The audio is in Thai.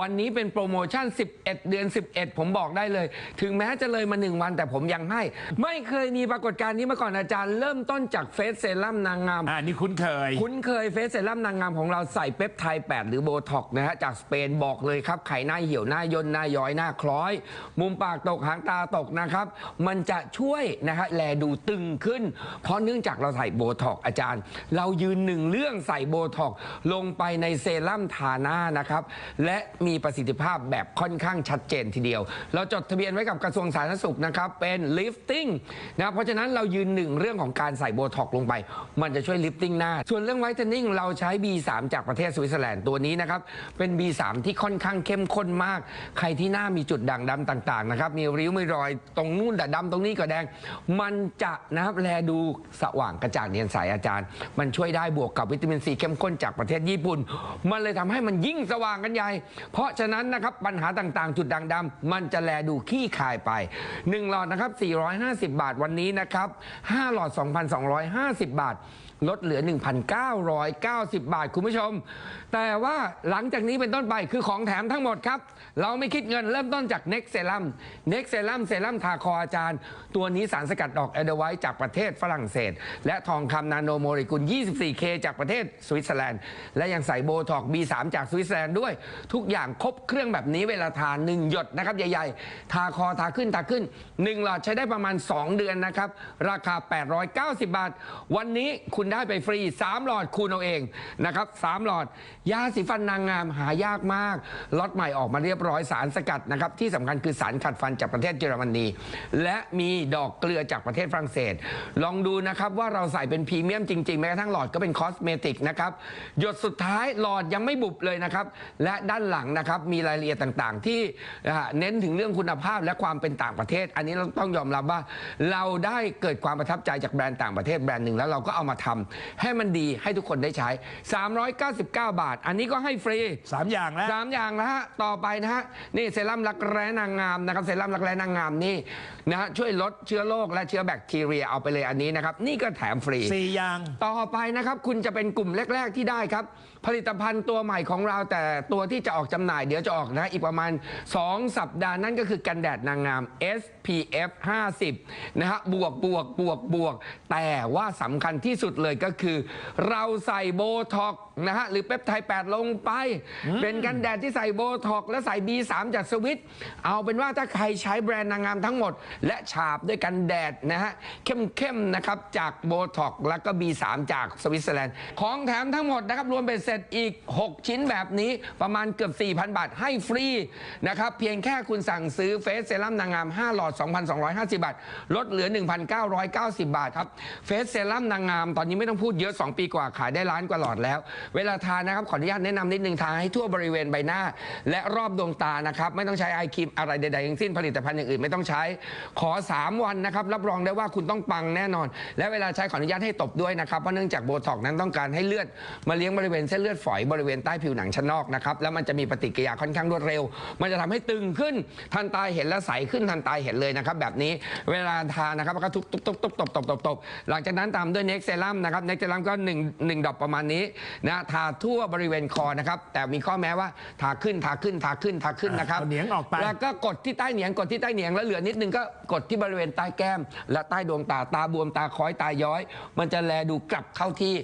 วันนี้เป็นโปรโมชั่น 11 เดือน 11 ผมบอกได้เลย ถึงแม้จะเลยมา 1 วันแต่ผมยังให้ ไม่เคยมีปรากฏการณ์นี้มาก่อนอาจารย์ เริ่มต้นจากเฟสเซรั่มนางงาม อ่านี่คุ้นเคย คุ้นเคยเฟสเซรั่มนางงามของเราใส่เปปไทด์8หรือโบท็อกนะฮะ จากสเปนบอกเลยครับ ไขหน้าเหี่ยวหน้าย่นหน้าย้อยหน้าคล้อย มุมปากตกหางตาตกนะครับ มันจะช่วยนะฮะแลดูตึงขึ้น เพราะเนื่องจากเราใส่โบท็อกอาจารย์ เรายืนหนึ่งเรื่องใส่โบท็อกลงไปในเซรั่มทาหน้านะครับและมีประสิทธิภาพแบบค่อนข้างชัดเจนทีเดียว เราจดทะเบียนไว้กับกระทรวงสาธารณสุขนะครับ เป็น lifting นะเพราะฉะนั้นเรายืนหนึ่งเรื่องของการใส่โบท็อกลงไป มันจะช่วยลิฟติ้งหน้า ส่วนเรื่องไวท์เทนนิ่งเราใช้ B3 จากประเทศสวิตเซอร์แลนด์ตัวนี้นะครับ เป็น B3 ที่ค่อนข้างเข้มข้นมาก ใครที่หน้ามีจุดด่างดำต่างๆนะครับมีริ้วมีรอยตรงนู่นแต่ดำตรงนี้ก็แดง มันจะนะครับแลดูสว่างกระจ่างเนียนใสอาจารย์ มันช่วยได้บวกกับวิตามินซีเข้มข้นจากประเทศญี่ปุ่น มันเลยทำให้มันยิ่งสว่างกันใหญ่เพราะฉะนั้นนะครับปัญหาต่างๆ จุดด่างดำมันจะแลดูขี้คายไป 1 หลอดนะครับ 450 บาทวันนี้นะครับ 5 หลอด 2,250 บาทลดเหลือ 1,990 บาท คุณผู้ชม แต่ว่าหลังจากนี้เป็นต้นไปคือของแถมทั้งหมดครับ เราไม่คิดเงินเริ่มต้นจาก Next Serum Next Serum เซรั่มทาคออาจารย์ ตัวนี้สารสกัดดอกเอเดไวท์จากประเทศฝรั่งเศส และทองคำนาโนโมเลกุล 24K จากประเทศสวิตเซอร์แลนด์ และยังใส่โบท็อก B3 จากสวิตเซอร์แลนด์ด้วยทุกอย่างอย่างครบเครื่องแบบนี้เวลาทาน1หยดนะครับใหญ่ๆ ทาคอทาขึ้นทาขึ้น 1 หลอดใช้ได้ประมาณ 2 เดือนนะครับ ราคา 890 บาท วันนี้คุณได้ไปฟรี 3 หลอดคูณเอาเองนะครับ3หลอด ยาสีฟันนางงามหายากมากล็อตใหม่ออกมาเรียบร้อยสารสกัดนะครับที่สำคัญคือสารขัดฟันจากประเทศเยอรมนีและมีดอกเกลือจากประเทศฝรั่งเศส ลองดูนะครับว่าเราใส่เป็นพรีเมียมจริงๆแม้กระทั่งหลอดก็เป็นคอสเมติกนะครับหยดสุดท้ายหลอดยังไม่บุบเลยนะครับและด้านหลังนะครับมีรายละเอียดต่างๆ ที่อ่าเน้นถึงเรื่องคุณภาพและความเป็นต่างประเทศ อันนี้เราต้องยอมรับว่า เราได้เกิดความประทับใจจากแบรนด์ต่างประเทศแบรนด์หนึ่งแล้วเราก็เอามาทำให้มันดีให้ทุกคนได้ใช้ 399 บาท อันนี้ก็ให้ฟรีสามอย่างแล้วสามอย่างแล้วฮะต่อไปนะฮะนี่เซรั่มรักแร้นางงามนะครับเซรั่มรักแร้นางงามนี่นะฮะช่วยลดเชื้อโรคและเชื้อแบคทีเรียเอาไปเลยอันนี้นะครับนี่ก็แถมฟรีสี่อย่าง ต่อไปนะครับคุณจะเป็นกลุ่มแรก ๆที่ได้ครับผลิตภัณฑ์ตัวใหม่ของเราแต่ตัวที่จะออกจำหน่ายเดี๋ยวจะออกนะอีกประมาณ 2 สัปดาห์นั่นก็คือกันแดดนางงาม SPF 50 นะฮะบวกบวกบวกบวก แต่ว่าสำคัญที่สุดเลยก็คือ เราใส่โบท็อกนะฮะหรือเปปไทด์8 ลงไป เป็นกันแดดที่ใส่โบท็อกและใส่ B3 จากสวิต เอาเป็นว่าถ้าใครใช้แบรนด์นางงามทั้งหมด และฉาบด้วยกันแดดนะฮะเข้มๆนะครับจากโบท็อกแล้วก็ B3 จากสวิตเซอร์แลนด์ของแถมทั้งหมดนะครับรวมเป็นเสร็จอีก 6 ชิ้นแบบนี้ประมาณเกือบ4,000 บาทให้ฟรีนะครับเพียงแค่คุณสั่งซื้อเฟสเซรั่มนางงาม 5 หลอด 2,250 บาท ลดเหลือ 1,990 บาทครับเฟสเซรั่มนางงาม ตอนนี้ไม่ต้องพูดเยอะ 2 ปีกว่าขายได้ล้านกว่าหลอดแล้ว เวลาทานนะครับขออนุญาตแนะนำนิดนึงทาให้ทั่วบริเวณใบหน้า และรอบดวงตานะครับไม่ต้องใช้ไอครีมอะไรใดๆทั้งสิ้นผลิตภัณฑ์อย่างอื่นไม่ต้องใช้ ขอ 3 วันนะครับรับรองได้ว่าคุณต้องปังแน่นอน และเวลาใช้ขออนุญาตให้ตบด้วยนะครับเพราะเนื่องจากโบท็อกนั้นต้องการให้เลือดมาเลี้ยงบริเวณเส้นเลือดฝอยบริเวณใต้ผิวหนังชั้นนอกนะครับแล้วมันจะมีฏิกิริยาค่อนข้างรวดเร็ว มันจะทำให้ตึงขึ้นทันตาเห็นและใสขึ้นทันตาเห็นเลยนะครับแบบนี้เวลาทานนะครับก็ทุบทุบทุบทุบตบตบตบตบหลังจากนั้นตามด้วยเน็กเซรั่มนะครับเน็กเซรั่มก็หนึ่งหนึ่งดอกประมาณนี้นะทาทั่วบริเวณคอนะครับแต่มีข้อแม้ว่าทาขึ้นทาขึ้นทาขึ้นทาขึ้นนะครับเอาเหนียงออกไปแล้วก็กดที่ใต้เหนียงกดที่ใต้เหนียงแล้วเหลือนิดนึงก็กดที่บริเวณใต้แก้ม และใต้ดวงตาตาบวมตาคล้อยตาย้อย มันจะแลดูกลับเข้าที่